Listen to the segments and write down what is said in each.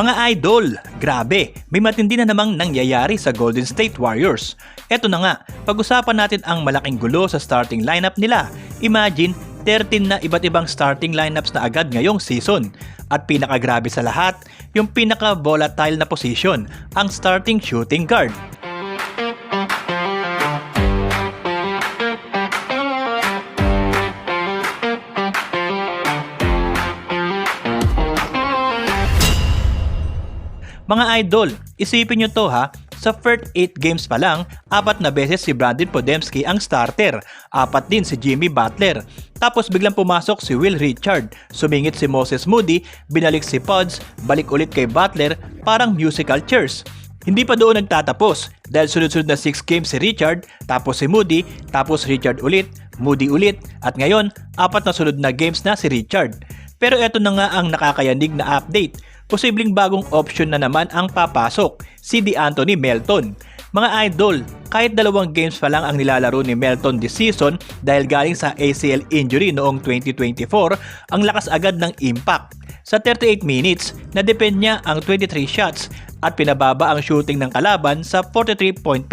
Mga idol, grabe, may matindi na namang nangyayari sa Golden State Warriors. Eto na nga, pag-usapan natin ang malaking gulo sa starting lineup nila. Imagine, 13 na iba't ibang starting lineups na agad ngayong season. At pinakagrabe sa lahat, yung pinaka-volatile na position, ang starting shooting guard. Mga idol, isipin nyo to ha, sa first 8 games pa lang, apat na beses si Brandon Podemski ang starter, apat din si Jimmy Butler. Tapos biglang pumasok si Will Richard, sumingit si Moses Moody, binalik si Pods, balik ulit kay Butler, parang musical chairs. Hindi pa doon nagtatapos dahil sunod-sunod na 6 games si Richard, tapos si Moody, tapos Richard ulit, Moody ulit, at ngayon, apat na sunod na games na si Richard. Pero eto na nga ang nakakayanig na update. Posibleng bagong option na naman ang papasok, si DeAnthony Melton. Mga idol, kahit dalawang games pa lang ang nilalaro ni Melton this season dahil galing sa ACL injury noong 2024, ang lakas agad ng impact. Sa 38 minutes, na-depend niya ang 23 shots at pinababa ang shooting ng kalaban sa 43.5%.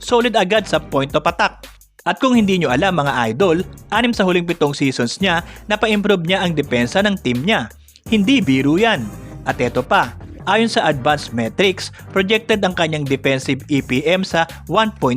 Solid agad sa point of attack. At kung hindi nyo alam mga idol, anim sa huling pitong seasons niya, napa-improve niya ang depensa ng team niya. Hindi biro yan. At eto pa, ayon sa advanced metrics, projected ang kanyang defensive EPM sa 1.6,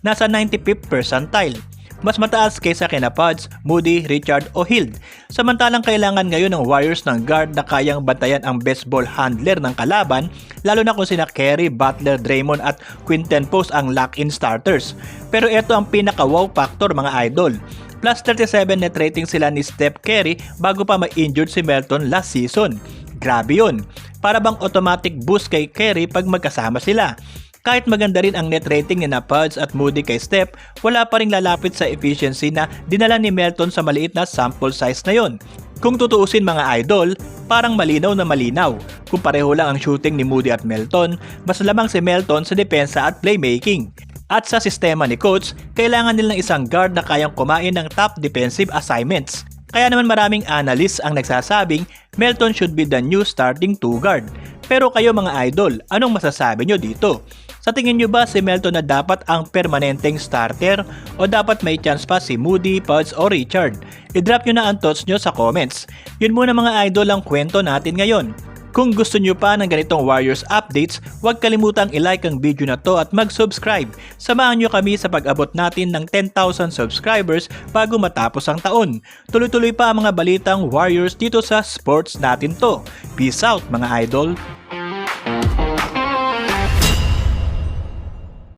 nasa 95th percentile. Mas mataas kaysa kina Pods, Moody, Richard o Hild. Samantalang kailangan ngayon ng Warriors ng guard na kayang bantayan ang best ball handler ng kalaban, lalo na kung sina Kerry, Butler, Draymond at Quinten Post ang lock-in starters. Pero ito ang pinaka-wow factor mga idol. Plus 37 net rating sila ni Steph Curry bago pa ma-injured si Melton last season. Grabe yun. Para bang automatic boost kay Curry pag magkasama sila. Kahit maganda rin ang net rating ni na Puds at Moody kay Steph, wala pa rin lalapit sa efficiency na dinala ni Melton sa maliit na sample size na yon. Kung tutuusin mga idol, parang malinaw na malinaw. Kung pareho lang ang shooting ni Moody at Melton, mas lamang si Melton sa depensa at playmaking. At sa sistema ni coach, kailangan nilang isang guard na kayang kumain ng top defensive assignments. Kaya naman maraming analysts ang nagsasabing Melton should be the new starting two guard. Pero kayo mga idol, anong masasabi nyo dito? Sa tingin nyo ba si Melton na dapat ang permanenteng starter o dapat may chance pa si Moody, Pods o Richard? I-drop nyo na ang thoughts nyo sa comments. Yun muna mga idol ang kwento natin ngayon. Kung gusto nyo pa ng ganitong Warriors updates, huwag kalimutang i-like ang video na to at mag-subscribe. Samahan nyo kami sa pag-abot natin ng 10,000 subscribers bago matapos ang taon. Tuloy-tuloy pa ang mga balitang Warriors dito sa sports natin to. Peace out mga idol!